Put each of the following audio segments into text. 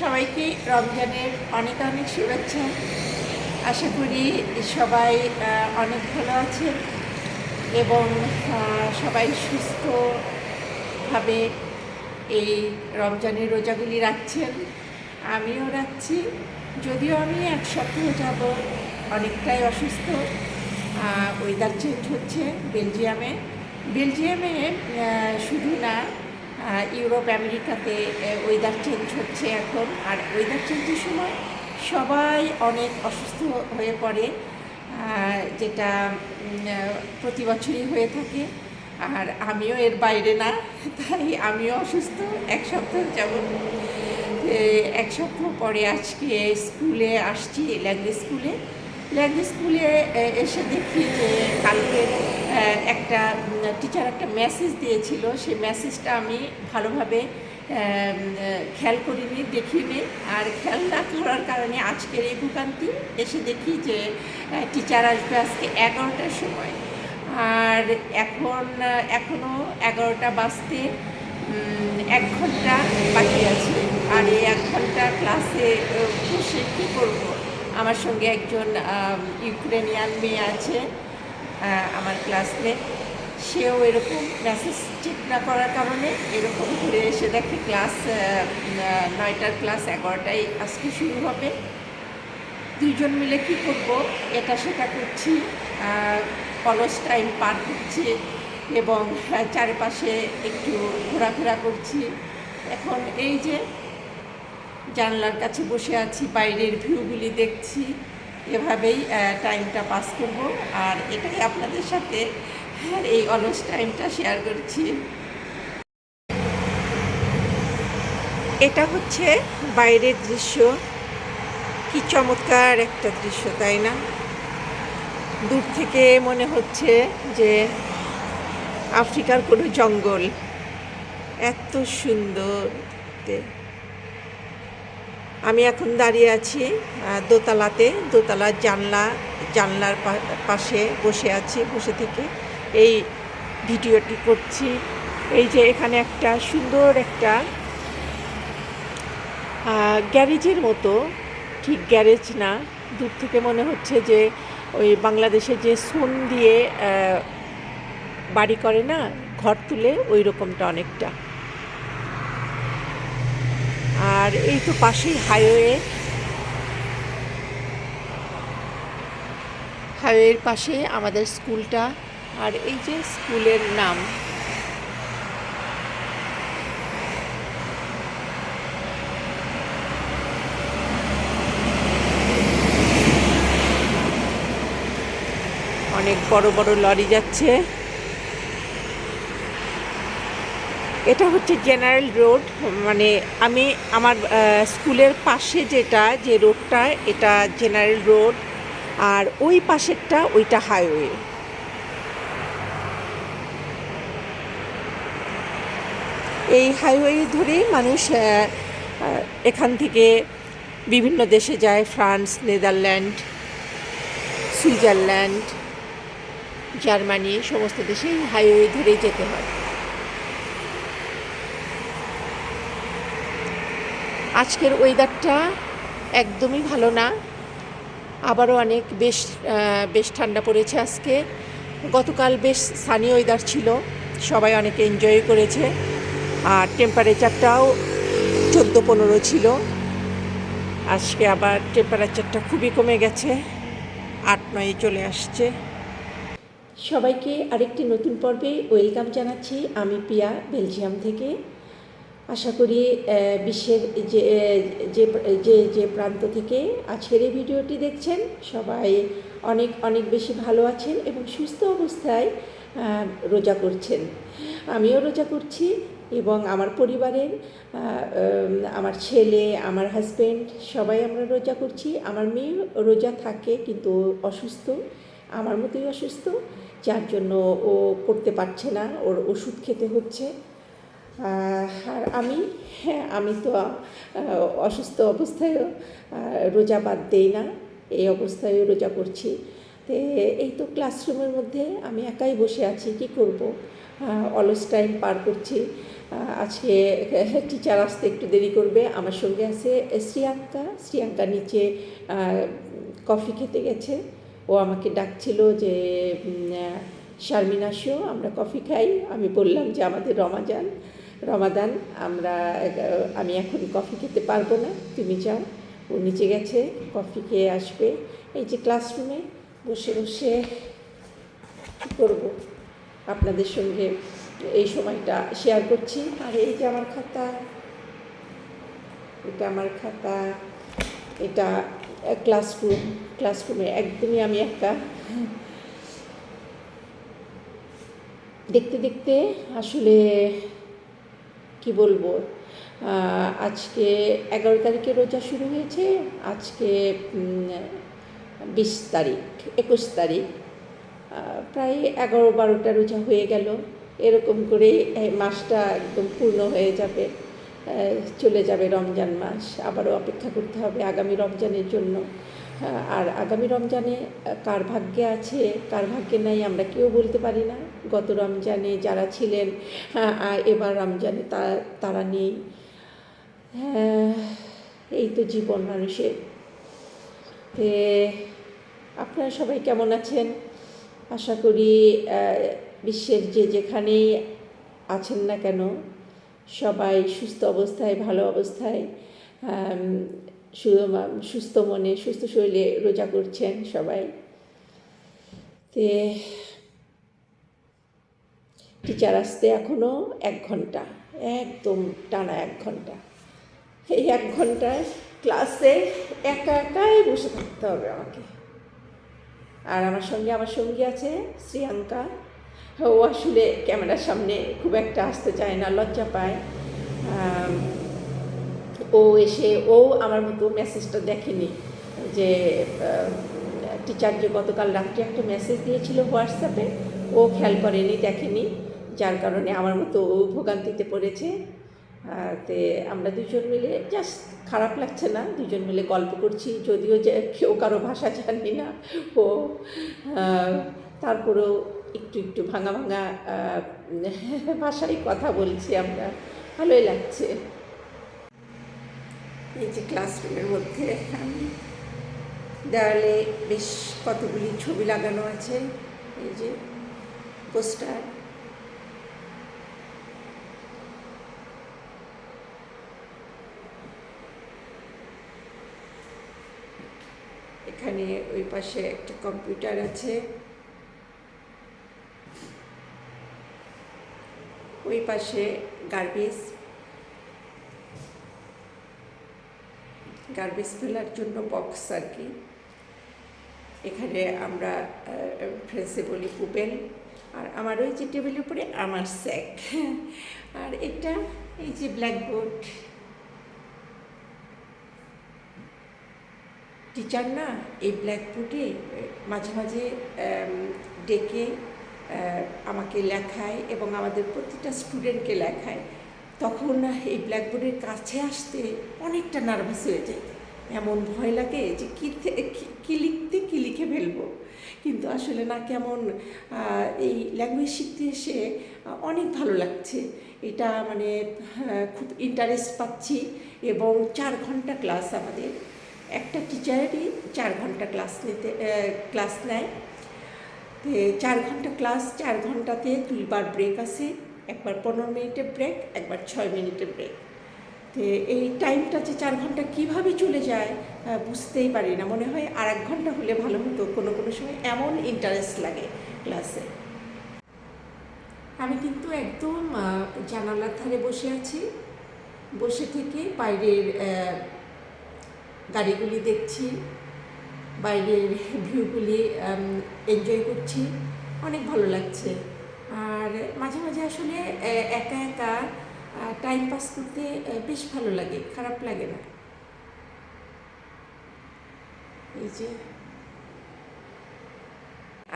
সবাইকে রমজানের অনেক অনেক শুভেচ্ছা। আশা করি সবাই অনেক ভালো আছেন এবং সবাই সুস্থভাবে এই রমজানের রোজাগুলি রাখছেন। আমিও রাখছি। যদিও আমি এক সপ্তাহ যাব, অনেকটাই অসুস্থ। ওয়েদার চেঞ্জ হচ্ছে বেলজিয়ামে। বেলজিয়ামে শুধু না ইউরোপ আমেরিকাতে ওয়েদার চেঞ্জ হচ্ছে এখন। আর ওয়েদার চেঞ্জের সময় সবাই অনেক অসুস্থ হয়ে পড়ে যেটা প্রতি বছরই হয়ে থাকে। আর আমিও এর বাইরে না তাই আমিও অসুস্থ এক সপ্তাহ যেমন। এক সপ্তাহ পরে আজকে স্কুলে আসছি ল্যাঙ্গুয়েজ স্কুলে ল্যাঙ্গুয়েজ স্কুলে এসে দেখি যে কালকে আহ, একটা টিচার একটা মেসেজ দিয়েছিল। সেই মেসেজটা আমি ভালোভাবে খেয়াল করিনি, দেখিনি। আর খেয়াল না করার কারণে আজকের এই ভোগান্তি এসে দেখি যে টিচার আসবে আজকে এগারোটার সময়। আর এখন এখনও এগারোটা বাজতে এক ঘণ্টা বাকি আছে। আর এই এক ঘণ্টা ক্লাসে বসে কী করব? আমার সঙ্গে একজন ইউক্রেনিয়ান মেয়ে আছে। আমার ক্লাসমেট সেও এরকম মেসেজ ঠিক না করার কারণে এরকম ঘুরে এসে দেখে ক্লাস নয়টার ক্লাস এগারোটায় আজকে শুরু হবে। দুইজন মিলে কি করব, এটা সেটা করছি অলস টাইম পার করছি এবং চারিপাশে একটু ঘোরাফেরা করছি। এখন এই যে জানলার কাছে বসে আছি, বাইরের ভিউগুলি দেখছি। এভাবেই টাইমটা পাস করব। আর এটাই আপনাদের সাথে এই অলস টাইমটা শেয়ার করছি। এটা হচ্ছে বাইরের দৃশ্য। কি চমৎকার একটা দৃশ্য, তাই না? দূর থেকে মনে হচ্ছে যে আফ্রিকার কোনো জঙ্গল। এত সুন্দর। আমি এখন দাঁড়িয়ে আছি দোতলাতে, দোতলার জানলা, জানলার পাশে বসে আছি, বসে থেকে এই ভিডিওটি করছি। এই যে এখানে একটা সুন্দর একটা গ্যারেজের মতো, ঠিক গ্যারেজ না, দূর থেকে মনে হচ্ছে যে ওই বাংলাদেশে যে সোন দিয়ে বাড়ি করে না, ঘর তুলে ওই রকমটা অনেকটা। আর এই তো পাশেই হাইওয়ে। হাইওয়ের পাশে আমাদের স্কুলটা আর এই যে স্কুলের নাম। অনেক বড় বড় লরি যাচ্ছে। এটা হচ্ছে জেনারেল রোড মানে আমি আমার স্কুলের পাশে যেটা, যে রোডটা, এটা জেনারেল রোড, আর ওই পাশেরটা ওইটা হাইওয়ে। এই হাইওয়ে ধরেই মানুষ এখান থেকে বিভিন্ন দেশে যায়, ফ্রান্স, নেদারল্যান্ড, সুইজারল্যান্ড, জার্মানি, সমস্ত দেশে হাইওয়ে ধরেই যেতে হয়। আজকের ওয়েদারটা একদমই ভালো না। আবারও অনেক বেশ বেশ ঠান্ডা পড়েছে আজকে। গতকাল বেশ সানি ওয়েদার ছিল, সবাই অনেক এনজয় করেছে। আর টেম্পারেচারটাও চোদ্দ পনেরো ছিল। আজকে আবার টেম্পারেচারটা খুবই কমে গেছে আট নয়ে চলে আসছে। সবাইকে আরেকটি নতুন পর্বে ওয়েলকাম জানাচ্ছি। আমি পিয়া বেলজিয়াম থেকে। আশা করি বিশ্বের যে যে যে যে প্রান্ত থেকে আজকের এই ভিডিওটি দেখছেন, সবাই অনেক অনেক বেশি ভালো আছেন এবং সুস্থ অবস্থায় রোজা করছেন। আমিও রোজা করছি এবং আমার পরিবারের আমার ছেলে, আমার হাজব্যান্ড সবাই আমরা রোজা করছি। আমার মেয়ে রোজা থাকে কিন্তু অসুস্থ, আমার মতোই অসুস্থ, যার জন্য ও করতে পারছে না, ওর ওষুধ খেতে হচ্ছে। আর আমি হ্যাঁ আমি তো অসুস্থ অবস্থায়ও রোজা বাদ দেই না, এই অবস্থায়ও রোজা করছি তো, এই তো ক্লাসরুমের মধ্যে আমি একাই বসে আছি, কি করব? অলস টাইম পার করছি। আজকে টিচার আসতে একটু দেরি করবে, আমার সঙ্গে আছে শ্রিয়াঙ্কা। শ্রিয়াঙ্কা নিচে কফি খেতে গেছে। ও আমাকে ডাকছিল যে শারমিন আমরা কফি খাই। আমি বললাম যে, আমাদের রমাজান। রমাদান, আমরা, আমি এখন কফি খেতে পারব না, তুমি যাও। ও নিচে গেছে, কফি খেয়ে আসবে। এই যে ক্লাসরুমে বসে বসে কী করব? আপনাদের সঙ্গে এই সময়টা শেয়ার করছি। আর এই যে আমার খাতা, এটা আমার খাতা, এটা ক্লাসরুম ক্লাসরুমে একদমই আমি একটা দেখতে দেখতে আসলে কি বলব? আজকে এগারো তারিখে রোজা শুরু হয়েছে, আজকে বিশ তারিখ, একুশ তারিখ। প্রায় এগারো বারোটা রোজা হয়ে গেল। এরকম করে মাসটা একদম পূর্ণ হয়ে যাবে। চলে যাবে রমজান মাস। আবারও অপেক্ষা করতে হবে আগামী রমজানের জন্য। আহ, আর আগামী রমজানে কার ভাগ্যে আছে কার ভাগ্যে নাই আমরা কেউ বলতে পারি না। গত রমজানে যারা ছিলেন এবার রমজানে তারা নেই। হ্যাঁ, এই তো জীবন মানুষের। আপনারা সবাই কেমন আছেন? আশা করি বিশ্বের যে যেখানেই আছেন না কেন সবাই সুস্থ অবস্থায় ভালো অবস্থায় সুস্থ মনে, সুস্থ শরীরে রোজা করছেন সবাই। তে টিচার আসতে এখনও এক ঘণ্টা, একদম টানা এক ঘণ্টা। এই এক ঘন্টায় ক্লাসে একা একাই বসে থাকতে হবে আমাকে। আর আমার সঙ্গে আমার সঙ্গী আছে শ্রিয়াঙ্কা। ও আসলে ক্যামেরার সামনে খুব একটা আসতে চায় না, লজ্জা পায়। ও এসে, ও আমার মতো মেসেজটা দেখেনি। যে টিচার যে গতকাল রাত্রে একটা মেসেজ দিয়েছিল হোয়াটসঅ্যাপে ও খেয়াল করেনি, দেখেনি। যার কারণে আমার মতো ও ভোগান্তিতে পড়েছে। তে আমরা দুজন মিলে জাস্ট খারাপ লাগছে না, দুজন মিলে গল্প করছি, যদিও যে কেউ কারও ভাষা জানি না, ও তারপরেও একটু একটু ভাঙা ভাঙা ভাষায় কথা বলছি আমরা। ভালোই লাগছে। এই যে ক্লাসরুমের মধ্যে আমি দেওয়ালে বেশ কতগুলি ছবি লাগানো আছে, এই যে পোস্টার এখানে ওই পাশে একটা কম্পিউটার আছে। ওই পাশে গার্বেজ গার্বেজ ফেলার জন্য বক্স আর কি। এখানে আমরা ফ্রেন্সে বলি পুপেল আর আমার ওই যে টেবিলের উপরে আমার স্যাক। আর এটা এই যে ব্ল্যাকবোর্ড। টিচার না এই ব্ল্যাকবোর্ডে মাঝে মাঝে ডেকে আমাকে লেখায় এবং আমাদের প্রতিটা স্টুডেন্টকে লেখায়। তখন এই ব্ল্যাকবোর্ডের কাছে আসতে অনেকটা নার্ভাস হয়ে যায় এমন ভয় লাগে যে কী কী লিখতে কী লিখে ফেলব? কিন্তু আসলে না কেমন এই ল্যাঙ্গুয়েজ শিখতে এসে অনেক ভালো লাগছে। এটা মানে হ্যাঁ, খুব ইন্টারেস্ট পাচ্ছি এবং চার ঘণ্টা ক্লাস আমাদের। একটা টিচারেরই চার ঘণ্টা ক্লাস নিতে ক্লাস নেয়। চার ঘণ্টা ক্লাস চার ঘন্টাতে দুইবার ব্রেক আছে একবার পনেরো মিনিটের ব্রেক একবার ছয় মিনিটের ব্রেক তো এই টাইমটা যে চার ঘণ্টা কীভাবে চলে যায় বুঝতেই পারি না। মনে হয় আর এক ঘণ্টা হলে ভালো হতো, কোনো কোনো সময় এমন ইন্টারেস্ট লাগে ক্লাসে আমি কিন্তু একদম জানালার ধারে বসে আছি। বসে থেকে বাইরের গাড়িগুলি দেখছি, বাইরের ভিউগুলি এনজয় করছি। অনেক ভালো লাগছে। আর মাঝে মাঝে আসলে একা একা টাইম পাস করতে বেশ ভালো লাগে খারাপ লাগে না। এই যে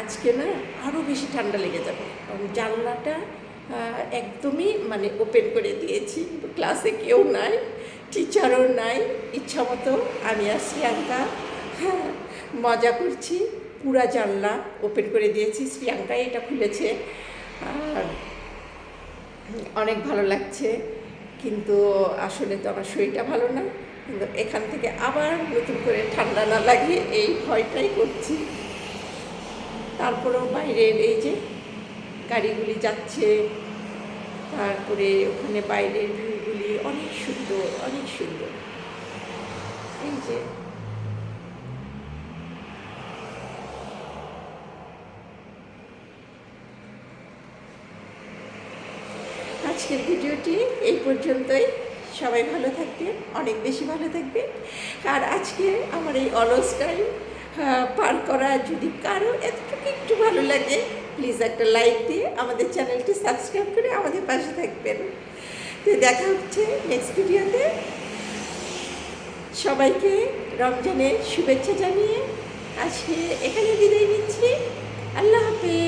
আজকে না আরও বেশি ঠান্ডা লেগে যাবে। কারণ জানলাটা একদমই মানে ওপেন করে দিয়েছি। ক্লাসে কেউ নাই টিচারও নাই ইচ্ছা মতো আমি আর শ্রিয়াঙ্কা হ্যাঁ, মজা করছি পুরা জানলা ওপেন করে দিয়েছি শ্রিয়াঙ্কাই এটা খুলেছে। আর অনেক ভালো লাগছে, কিন্তু আসলে তো আমার শরীরটা ভালো না, কিন্তু এখান থেকে আবার নতুন করে ঠান্ডা না লাগে এই ভয়টাই করছি। তারপরেও বাইরের এই যে গাড়িগুলি যাচ্ছে, তারপরে ওখানে বাইরের ভিউগুলি অনেক সুন্দর অনেক সুন্দর। এই যে আজকের ভিডিওটি এই পর্যন্তই। সবাই ভালো থাকবে অনেক বেশি ভালো থাকবে আর আজকে আমার এই অলস টাইম পার করা যদি কারও এতটুকু একটু ভালো লাগে প্লিজ একটা লাইক দিয়ে আমাদের চ্যানেলটি সাবস্ক্রাইব করে আমাদের পাশে থাকবেন। তো দেখা হচ্ছে নেক্সট ভিডিওতে সবাইকে রমজানের শুভেচ্ছা জানিয়ে আজকে এখানে বিদায় নিচ্ছি। আল্লাহ হাফেজ।